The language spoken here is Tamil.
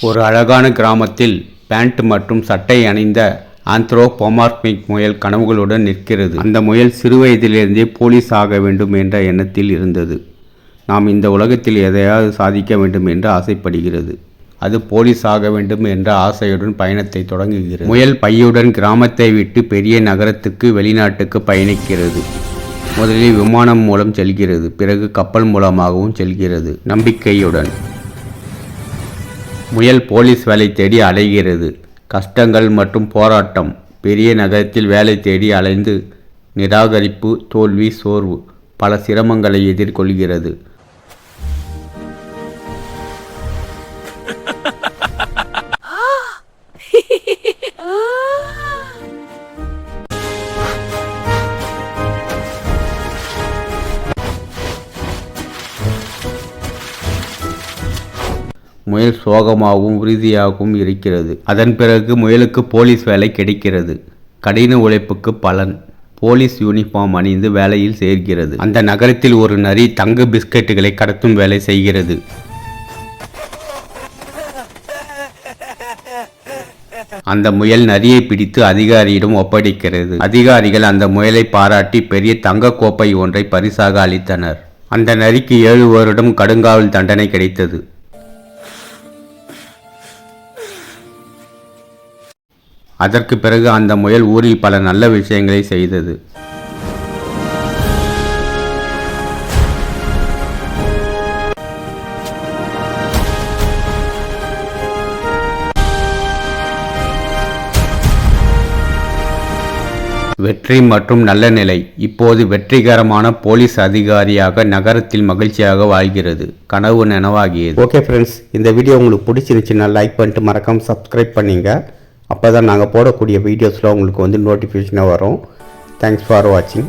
ஒரு அழகான கிராமத்தில் பேண்ட் மற்றும் சட்டை அணிந்த ஆந்த்ரோபோமார்பிக் முயல் கனவுகளுடன் நிற்கிறது. அந்த முயல் சிறுவயதிலிருந்தே போலீஸ் ஆக வேண்டும் என்ற எண்ணத்தில் இருந்தது. நாம் இந்த உலகத்தில் எதையாவது சாதிக்க வேண்டும் என்று ஆசைப்படுகிறது. அது போலீஸ் ஆக வேண்டும் என்ற ஆசையுடன் பயணத்தை தொடங்குகிறது. முயல் பையுடன் கிராமத்தை விட்டு பெரிய நகரத்துக்கு வெளிநாட்டுக்கு பயணிக்கிறது. முதலில் விமானம் மூலம் செல்கிறது. பிறகு கப்பல் மூலமாகவும் செல்கிறது. நம்பிக்கையுடன். முயல் போலீஸ் வேலை தேடி அலைகிறது. கஷ்டங்கள் மற்றும் போராட்டம். பெரிய நகரத்தில் வேலை தேடி அலைந்து நிராகரிப்பு தோல்வி சோர்வு பல சிரமங்களை எதிர்கொள்கிறது. முயல் சோகமாகவும் உறுதியாகவும் இருக்கிறது. அதன் பிறகு முயலுக்கு போலீஸ் வேலை கிடைக்கிறது. கடின உழைப்புக்கு பலன். போலீஸ் யூனிஃபார்ம் அணிந்து வேலையில் சேர்கிறது. அந்த நகரத்தில் ஒரு நரி தங்க பிஸ்கட்டுகளை கடத்தும் வேலை செய்கிறது. அந்த முயல் நரியை பிடித்து அதிகாரியிடம் ஒப்படைக்கிறது. அதிகாரிகள் அந்த முயலை பாராட்டி பெரிய தங்க கோப்பை ஒன்றை பரிசாக அளித்தனர். அந்த நரிக்கு ஏழு வருடம் கடுங்காவல் தண்டனை கிடைத்தது. அதற்கு பிறகு அந்த முயல் ஊரில் பல நல்ல விஷயங்களை செய்தது. வெற்றி மற்றும் நல்ல நிலை. இப்போது வெற்றிகரமான போலீஸ் அதிகாரியாக நகரத்தில் மகிழ்ச்சியாக வாழ்கிறது. கனவு நனவாகியது. ஓகே ஃப்ரெண்ட்ஸ் இந்த வீடியோ உங்களுக்கு பிடிச்சிருந்துச்சுன்னா லைக் பண்ணிட்டு மறக்காமல் சப்ஸ்கிரைப் பண்ணிங்க. அப்போ தான் நாங்கள் போடக்கூடிய வீடியோஸில் உங்களுக்கு வந்து நோட்டிஃபிகேஷனாக வரும். தேங்க்ஸ் ஃபார் வாட்சிங்